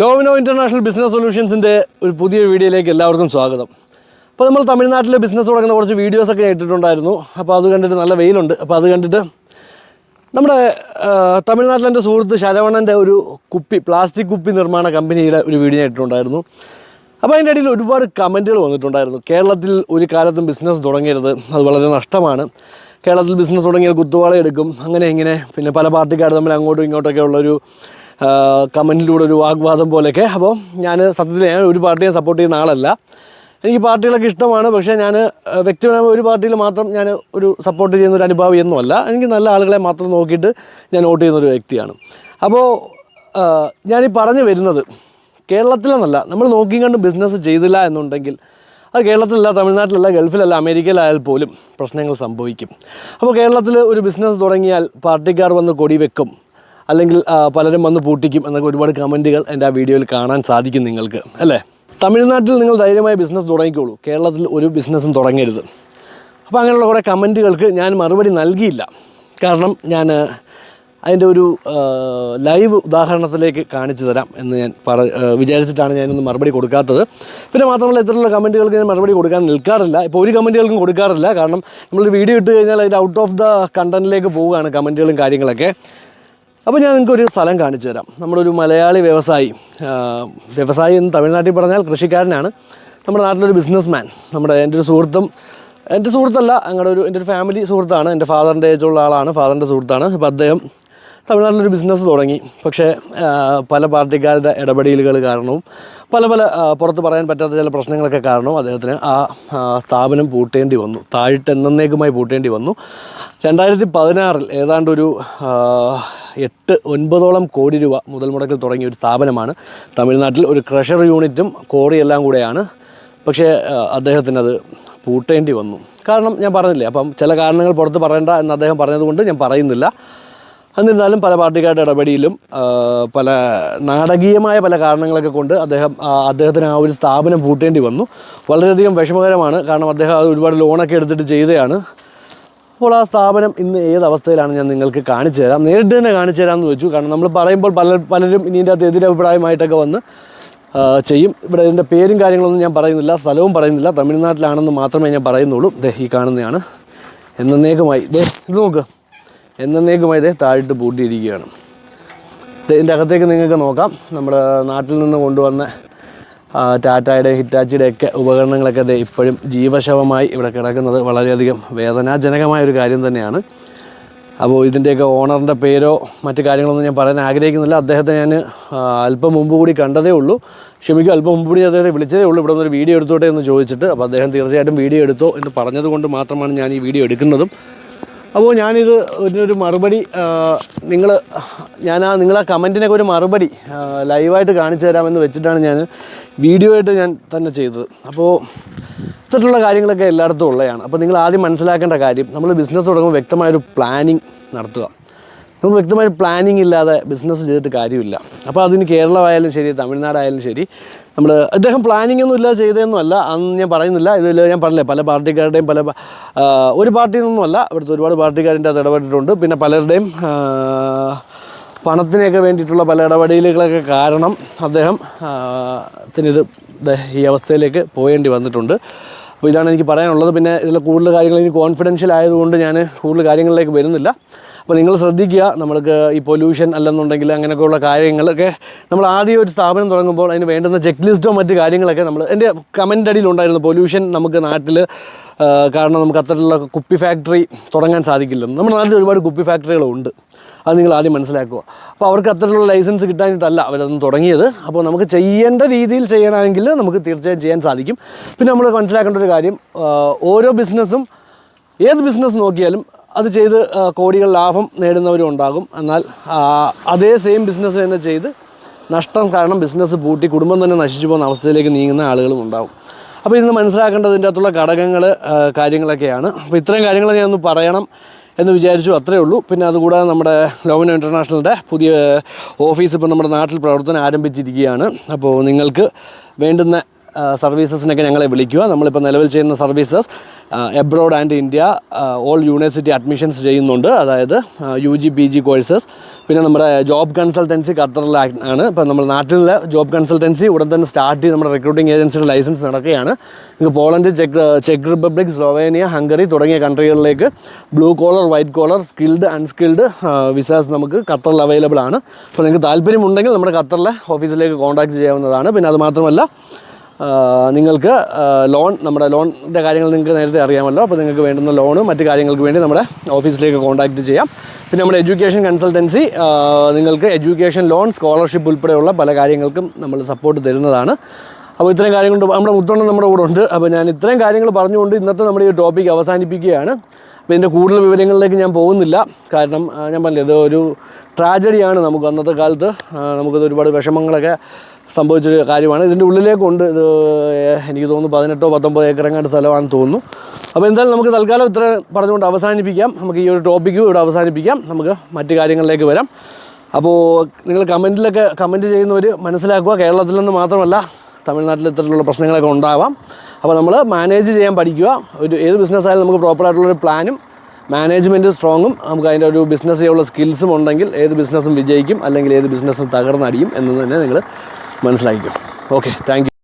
Lovlina international business സൊല്യൂഷൻസിന്റെ ഒരു പുതിയ വീഡിയോയിലേക്ക് എല്ലാവർക്കും സ്വാഗതം. അപ്പോൾ നമ്മൾ തമിഴ്നാട്ടിലെ ബിസിനസ് തുടങ്ങുന്ന കുറച്ച് വീഡിയോസൊക്കെ ഇട്ടിട്ടുണ്ടായിരുന്നു അപ്പോൾ അത് കണ്ടിട്ട് നല്ല വെയിലുണ്ട്. അപ്പോൾ അത് കണ്ടിട്ട് നമ്മുടെ തമിഴ്നാട്ടിലെ സുഹൃത്ത് ശരവണന്റെ ഒരു കുപ്പി പ്ലാസ്റ്റിക് കുപ്പി നിർമ്മാണ കമ്പനിയുടെ ഒരു വീഡിയോ ഇട്ടിട്ടുണ്ടായിരുന്നു അപ്പോൾ അതിന്റെ ഇടയിൽ ഒരുപാട് കമന്റുകൾ വന്നിട്ടുണ്ടായിരുന്നു. കേരളത്തിൽ ഒരു കാലത്തും ബിസിനസ് തുടങ്ങരുത് അത് വളരെ നഷ്ടമാണ്. കേരളത്തിൽ ബിസിനസ് തുടങ്ങിയാൽ കുത്തുവാള എടുക്കും. അങ്ങനെ ഇങ്ങനെ പിന്നെ പല പാർട്ടിക്കാർ തമ്മിൽ അങ്ങോട്ടും ഇങ്ങോട്ടൊക്കെ ഉള്ളൊരു കമന്റിലൂടെ ഒരു വാഗ്വാദം പോലെയൊക്കെ. അപ്പോൾ ഞാൻ സത്യത്തിൽ ഞാൻ ഒരു പാർട്ടിയെ സപ്പോർട്ട് ചെയ്യുന്ന ആളല്ല. എനിക്ക് പാർട്ടികളൊക്കെ ഇഷ്ടമാണ്. പക്ഷേ ഞാൻ വ്യക്തിപരമായ ഒരു പാർട്ടിയിൽ മാത്രം ഞാൻ ഒരു സപ്പോർട്ട് ചെയ്യുന്ന ഒരു അനുഭാവി ഒന്നുമല്ല. എനിക്ക് നല്ല ആളുകളെ മാത്രം നോക്കിയിട്ട് ഞാൻ വോട്ട് ചെയ്യുന്ന ഒരു വ്യക്തിയാണ്. അപ്പോൾ ഞാനീ പറഞ്ഞു വരുന്നത് കേരളത്തിലെന്നല്ല. നമ്മൾ നോക്കിയും കണ്ട് ബിസിനസ് ചെയ്തില്ല എന്നുണ്ടെങ്കിൽ അത് കേരളത്തിലല്ല തമിഴ്നാട്ടിലല്ല ഗൾഫിലല്ല അമേരിക്കയിലായാൽ പോലും പ്രശ്നങ്ങൾ സംഭവിക്കും. അപ്പോൾ കേരളത്തിൽ ഒരു ബിസിനസ് തുടങ്ങിയാൽ പാർട്ടിക്കാർ വന്ന് കൊടി വെക്കും. അല്ലെങ്കിൽ പലരും വന്ന് പൂട്ടിക്കും എന്നൊക്കെ ഒരുപാട് കമന്റുകൾ എന്റെ ആ വീഡിയോയിൽ കാണാൻ സാധിക്കും നിങ്ങൾക്ക് അല്ലേ? തമിഴ്നാട്ടിൽ നിങ്ങൾ ധൈര്യമായ ബിസിനസ് തുടങ്ങിക്കോളൂ. കേരളത്തിൽ ഒരു ബിസിനസ്സും തുടങ്ങരുത്. അപ്പോൾ അങ്ങനെയുള്ള കുറേ കമന്റുകൾക്ക് ഞാൻ മറുപടി നൽകിയില്ല. കാരണം ഞാൻ അതിന്റെ ഒരു ലൈവ് ഉദാഹരണത്തിലേക്ക് കാണിച്ചു തരാം എന്ന് ഞാൻ പറ വിചാരിച്ചിട്ടാണ് ഞാനൊന്ന് മറുപടി കൊടുക്കാത്തത്. പിന്നെ മാത്രമല്ല ഇത്തരത്തിലുള്ള കമന്റുകൾക്ക് ഞാൻ മറുപടി കൊടുക്കാൻ നിൽക്കാറില്ല. ഇപ്പോൾ ഒരു കമന്റുകൾക്കും കൊടുക്കാറില്ല. കാരണം നമ്മൾ വീഡിയോ ഇട്ട് കഴിഞ്ഞാൽ അതിന്റെ ഔട്ട് ഓഫ് ദ കണ്ടന്റിലേക്ക് പോവുകയാണ് കമന്റുകളും കാര്യങ്ങളൊക്കെ. അപ്പോൾ ഞാൻ നിങ്ങൾക്ക് ഒരു സ്ഥലം കാണിച്ചു തരാം. നമ്മുടെ ഒരു മലയാളി വ്യവസായി വ്യവസായി എന്ന് തമിഴ്നാട്ടിൽ പറഞ്ഞാൽ കൃഷിക്കാരനാണ്. നമ്മുടെ നാട്ടിലൊരു ബിസിനസ് മാൻ നമ്മുടെ എന്റെ ഒരു സുഹൃത്തും എന്റെ സുഹൃത്തല്ല അങ്ങനെ ഒരു എന്റെ ഒരു ഫാമിലി സുഹൃത്താണ് എന്റെ ഫാദറിന്റെ ഏജുള്ള ആളാണ് ഫാദറിന്റെ സുഹൃത്താണ്. അപ്പോൾ അദ്ദേഹം തമിഴ്നാട്ടിലൊരു ബിസിനസ് തുടങ്ങി. പക്ഷേ പല പാർട്ടിക്കാരുടെ ഇടപെടലുകൾ കാരണവും പല പല പുറത്ത് പറയാൻ പറ്റാത്ത ചില പ്രശ്നങ്ങളൊക്കെ കാരണവും അദ്ദേഹത്തിന് ആ സ്ഥാപനം പൂട്ടേണ്ടി വന്നു. താഴിട്ട് എന്നേക്കുമായി പൂട്ടേണ്ടി വന്നു. രണ്ടായിരത്തി പതിനാറിൽ ഏതാണ്ട് ഒരു ആ, എട്ട് ഒൻപതോളം കോടി രൂപ മുതൽ മുടക്കിൽ തുടങ്ങിയ ഒരു സ്ഥാപനമാണ്. തമിഴ്നാട്ടിൽ ഒരു ക്രഷർ യൂണിറ്റും കോറിയെല്ലാം കൂടെയാണ്. പക്ഷേ അദ്ദേഹത്തിനത് പൂട്ടേണ്ടി വന്നു. കാരണം ഞാൻ പറഞ്ഞില്ലേ അപ്പം ചില കാരണങ്ങൾ പുറത്ത് പറയണ്ട എന്ന് അദ്ദേഹം പറഞ്ഞതുകൊണ്ട് ഞാൻ പറയുന്നില്ല. എന്നിരുന്നാലും പല പാർട്ടിക്കാരുടെ ഇടപെടിയിലും പല നാടകീയമായ പല കാരണങ്ങളൊക്കെ കൊണ്ട് അദ്ദേഹം അദ്ദേഹത്തിന് ആ ഒരു സ്ഥാപനം പൂട്ടേണ്ടി വന്നു. വളരെയധികം വിഷമകരമാണ്. കാരണം അദ്ദേഹം ഒരുപാട് ലോണൊക്കെ എടുത്തിട്ട് ചെയ്തതാണ്. അപ്പോൾ ആ സ്ഥാപനം ഇന്ന് ഏത് അവസ്ഥയിലാണ് ഞാൻ നിങ്ങൾക്ക് കാണിച്ചു തരാം. നേരിട്ട് തന്നെ കാണിച്ചു തരാമെന്ന് ചോദിച്ചു കാരണം നമ്മൾ പറയുമ്പോൾ പല പലരും ഇതിന്റെ അകത്ത് എതിരഭിപ്രായമായിട്ടൊക്കെ വന്ന് ചെയ്യും. ഇവിടെ ഇതിന്റെ പേരും കാര്യങ്ങളൊന്നും ഞാൻ പറയുന്നില്ല. സ്ഥലവും പറയുന്നില്ല. തമിഴ്നാട്ടിലാണെന്ന് മാത്രമേ ഞാൻ പറയുന്നുള്ളൂ. ദേ ഈ കാണുന്നതാണ്. എന്നേക്കുമായി ദേ ഇത് നോക്ക്. എന്നേക്കുമായി ദേ താഴിട്ട് പൂട്ടിയിരിക്കുകയാണ്. ഇതിന്റെ അകത്തേക്ക് നിങ്ങൾക്ക് നോക്കാം. നമ്മുടെ നാട്ടിൽ നിന്ന് കൊണ്ടുവന്ന ടാറ്റായുടെ ഹിറ്റാച്ചിയുടെ ഒക്കെ ഉപകരണങ്ങളൊക്കെ ദേ ഇപ്പോഴും ജീവശവമായി ഇവിടെ കിടക്കുന്നത് വളരെയധികം വേദനാജനകമായ ഒരു കാര്യം തന്നെയാണ്. അപ്പോൾ ഇതിന്റെയൊക്കെ ഓണറിന്റെ പേരോ മറ്റു കാര്യങ്ങളൊന്നും ഞാൻ പറയാൻ ആഗ്രഹിക്കുന്നില്ല. അദ്ദേഹത്തെ ഞാൻ അല്പം മുമ്പ് കൂടി കണ്ടതേ ഉള്ളൂ. ക്ഷമിക്കും അല്പം മുമ്പ് കൂടി അദ്ദേഹത്തെ വിളിച്ചതേ ഉള്ളൂ. ഇവിടെ നിന്നൊരു വീഡിയോ എടുത്തോട്ടെ എന്ന് ചോദിച്ചിട്ട്. അപ്പോൾ അദ്ദേഹം തീർച്ചയായിട്ടും വീഡിയോ എടുത്തോ എന്ന് പറഞ്ഞത് കൊണ്ട് മാത്രമാണ് ഞാൻ ഈ വീഡിയോ എടുക്കുന്നതും. അപ്പോൾ ഞാനിത് ഒരു മറുപടി നിങ്ങൾ ഞാൻ ആ നിങ്ങളാ കമന്റിനൊക്കെ ഒരു മറുപടി ലൈവായിട്ട് കാണിച്ചു തരാമെന്ന് വെച്ചിട്ടാണ് ഞാൻ വീഡിയോ ആയിട്ട് ഞാൻ തന്നെ ചെയ്തത്. അപ്പോൾ ഇത്തരത്തിലുള്ള കാര്യങ്ങളൊക്കെ എല്ലായിടത്തും ഉള്ളതാണ്. അപ്പോൾ നിങ്ങൾ ആദ്യം മനസ്സിലാക്കേണ്ട കാര്യം നമ്മൾ ബിസിനസ് തുടങ്ങുമ്പോൾ വ്യക്തമായൊരു പ്ലാനിങ് നടത്തുക. നമുക്ക് വ്യക്തമായ പ്ലാനിങ് ഇല്ലാതെ ബിസിനസ് ചെയ്തിട്ട് കാര്യമില്ല. അപ്പോൾ അതിന് കേരളമായാലും ശരി തമിഴ്നാടായാലും ശരി നമ്മൾ അദ്ദേഹം പ്ലാനിങ് ഒന്നും ഇല്ലാതെ ചെയ്തതൊന്നുമല്ല അന്ന് ഞാൻ പറയുന്നില്ല ഇതിൽ ഞാൻ പറഞ്ഞില്ലേ പല പാർട്ടിക്കാരുടെയും പല ഒരു പാർട്ടിയിൽ നിന്നുമല്ല ഇവിടുത്തെ ഒരുപാട് പാർട്ടിക്കാരിന്റെ അത് ഇടപെട്ടിട്ടുണ്ട്. പിന്നെ പലരുടെയും പണത്തിനൊക്കെ വേണ്ടിയിട്ടുള്ള പല ഇടപെടലുകളൊക്കെ കാരണം അദ്ദേഹം ത്തിനിത് ഈ അവസ്ഥയിലേക്ക് പോകേണ്ടി വന്നിട്ടുണ്ട്. അപ്പോൾ ഇതാണ് എനിക്ക് പറയാനുള്ളത്. പിന്നെ ഇതിൽ കൂടുതൽ കാര്യങ്ങൾ എനിക്ക് കോൺഫിഡൻഷ്യൽ ആയതുകൊണ്ട് ഞാൻ കൂടുതൽ കാര്യങ്ങളിലേക്ക് വരുന്നില്ല. അപ്പോൾ നിങ്ങൾ ശ്രദ്ധിക്കുക നമ്മൾക്ക് ഈ പൊല്യൂഷൻ അല്ലെന്നുണ്ടെങ്കിൽ അങ്ങനെയൊക്കെയുള്ള കാര്യങ്ങളൊക്കെ നമ്മൾ ആദ്യം ഒരു സ്ഥാപനം തുടങ്ങുമ്പോൾ അതിന് വേണ്ടുന്ന ചെക്ക് ലിസ്റ്റോ മറ്റ് കാര്യങ്ങളൊക്കെ നമ്മൾ എന്റെ കമന്റ് അടിയിലുണ്ടായിരുന്നു പൊല്യൂഷൻ നമുക്ക് നാട്ടിൽ കാരണം നമുക്ക് അത്തരത്തിലുള്ള കുപ്പി ഫാക്ടറി തുടങ്ങാൻ സാധിക്കില്ല നമ്മുടെ നാട്ടിൽ ഒരുപാട് കുപ്പി ഫാക്ടറികളുണ്ട് അത് നിങ്ങൾ ആദ്യം മനസ്സിലാക്കുക. അപ്പോൾ അവർക്ക് അത്തരത്തിലുള്ള ലൈസൻസ് കിട്ടാനായിട്ടല്ല അവരതൊന്നും തുടങ്ങിയത്. അപ്പോൾ നമുക്ക് ചെയ്യേണ്ട രീതിയിൽ ചെയ്യണമെങ്കിൽ നമുക്ക് തീർച്ചയായും ചെയ്യാൻ സാധിക്കും. പിന്നെ നമ്മൾ മനസ്സിലാക്കേണ്ട ഒരു കാര്യം ഓരോ ബിസിനസ്സും ഏത് ബിസിനസ് നോക്കിയാലും അത് ചെയ്ത് കോടികൾ ലാഭം നേടുന്നവരും ഉണ്ടാകും എന്നാൽ അതേ സെയിം ബിസിനസ് തന്നെ ചെയ്ത് നഷ്ടം കാരണം ബിസിനസ് പൂട്ടി കുടുംബം തന്നെ നശിച്ചു പോകുന്ന അവസ്ഥയിലേക്ക് നീങ്ങുന്ന ആളുകളും ഉണ്ടാകും അപ്പോൾ ഇന്ന് മനസ്സിലാക്കേണ്ടതിന്റെ അകത്തുള്ള ഘടകങ്ങൾ കാര്യങ്ങളൊക്കെയാണ്. അപ്പോൾ ഇത്രയും കാര്യങ്ങൾ ഞാനൊന്ന് പറയണം എന്ന് വിചാരിച്ചു അത്രേ ഉള്ളൂ. പിന്നെ അതുകൂടാതെ നമ്മുടെ ലോമൻ ഇന്റർനാഷണലിന്റെ പുതിയ ഓഫീസ് ഇപ്പോൾ നമ്മുടെ നാട്ടിൽ പ്രവർത്തനം ആരംഭിച്ചിരിക്കുകയാണ്. അപ്പോൾ നിങ്ങൾക്ക് വേണ്ടുന്ന സർവീസസിനൊക്കെ ഞങ്ങളെ വിളിക്കുക. നമ്മളിപ്പോൾ നിലവിൽ ചെയ്യുന്ന services abroad and India all university admissions ചെയ്യുന്നുണ്ട്. അതായത് U G P G courses പിന്നെ നമ്മുടെ ജോബ് കൺസൾട്ടൻസി ഖത്തറിൽ ആണ്. ഇപ്പോൾ നമ്മുടെ നാട്ടിലെ ജോബ് കൺസൾട്ടൻസി ഉടൻ തന്നെ സ്റ്റാർട്ട് ചെയ്ത് നമ്മുടെ റിക്രൂട്ടിംഗ് ഏജൻസിയുടെ ലൈസൻസ് നടക്കുകയാണ്. ഇത് Poland check check republic Slovenia Hungary തുടങ്ങിയ കൺട്രികളിലേക്ക് blue collar white collar skilled unskilled visas നമുക്ക് ഖത്തറിൽ അവൈലബിൾ ആണ്. അപ്പോൾ നിങ്ങൾക്ക് താല്പര്യമുണ്ടെങ്കിൽ നമ്മുടെ ഖത്തറിലെ ഓഫീസിലേക്ക് കോൺടാക്ട് ചെയ്യാവുന്നതാണ്. പിന്നെ അത് മാത്രമല്ല നിങ്ങൾക്ക് ലോൺ നമ്മുടെ ലോണിന്റെ കാര്യങ്ങൾ നിങ്ങൾക്ക് നേരത്തെ അറിയാമല്ലോ. അപ്പോൾ നിങ്ങൾക്ക് വേണ്ടുന്ന ലോണും മറ്റ് കാര്യങ്ങൾക്ക് വേണ്ടി നമ്മുടെ ഓഫീസിലേക്ക് കോൺടാക്റ്റ് ചെയ്യാം. പിന്നെ നമ്മുടെ എഡ്യൂക്കേഷൻ കൺസൾട്ടൻസി നിങ്ങൾക്ക് എഡ്യൂക്കേഷൻ ലോൺ സ്കോളർഷിപ്പ് ഉൾപ്പെടെയുള്ള പല കാര്യങ്ങൾക്കും നമ്മൾ സപ്പോർട്ട് തരുന്നതാണ്. അപ്പോൾ ഇത്രയും കാര്യങ്ങൾ നമ്മുടെ മുത്തോണ്ണം നമ്മുടെ കൂടെ ഉണ്ട്. അപ്പോൾ ഞാൻ ഇത്രയും കാര്യങ്ങൾ പറഞ്ഞുകൊണ്ട് ഇന്നത്തെ നമ്മുടെ ഈ ടോപ്പിക് അവസാനിപ്പിക്കുകയാണ്. അപ്പോൾ ഇതിന്റെ കൂടുതൽ വിവരങ്ങളിലേക്ക് ഞാൻ പോകുന്നില്ല. കാരണം ഞാൻ പറഞ്ഞത് ഒരു ട്രാജഡിയാണ് നമുക്ക് അന്നത്തെ കാലത്ത്. നമുക്കത് ഒരുപാട് വിഷമങ്ങളൊക്കെ സംഭവിച്ചൊരു കാര്യമാണ്. ഇതിന്റെ ഉള്ളിലേക്കുണ്ട്. ഇത് എനിക്ക് തോന്നുന്നു പതിനെട്ടോ പത്തൊമ്പതോ ഏക്കറങ്ങാണ്ട് സ്ഥലമാണെന്ന് തോന്നുന്നു. അപ്പോൾ എന്തായാലും നമുക്ക് തൽക്കാലം ഇത്ര പറഞ്ഞുകൊണ്ട് അവസാനിപ്പിക്കാം. നമുക്ക് ഈ ഒരു ടോപ്പിക്കും ഇവിടെ അവസാനിപ്പിക്കാം. നമുക്ക് മറ്റു കാര്യങ്ങളിലേക്ക് വരാം. അപ്പോൾ നിങ്ങൾ കമന്റിലൊക്കെ കമന്റ് ചെയ്യുന്നവർ മനസ്സിലാക്കുക. കേരളത്തിൽ നിന്ന് മാത്രമല്ല തമിഴ്നാട്ടിൽ ഇത്തരത്തിലുള്ള പ്രശ്നങ്ങളൊക്കെ ഉണ്ടാവാം. അപ്പോൾ നമ്മൾ മാനേജ് ചെയ്യാൻ പഠിക്കുക. ഒരു ഏത് ബിസിനസ് ആയാലും നമുക്ക് പ്രോപ്പറായിട്ടുള്ളൊരു പ്ലാനും മാനേജ്മെന്റ് സ്ട്രോങ്ങും നമുക്ക് അതിന്റെ ഒരു ബിസിനസ് ചെയ്യാനുള്ള സ്കിൽസും ഉണ്ടെങ്കിൽ ഏത് ബിസിനസ്സും വിജയിക്കും. അല്ലെങ്കിൽ ഏത് ബിസിനസ്സും തകർന്നടിയും എന്ന് തന്നെ നിങ്ങൾ മനസ്സിലാക്കിക്കും. Okay thank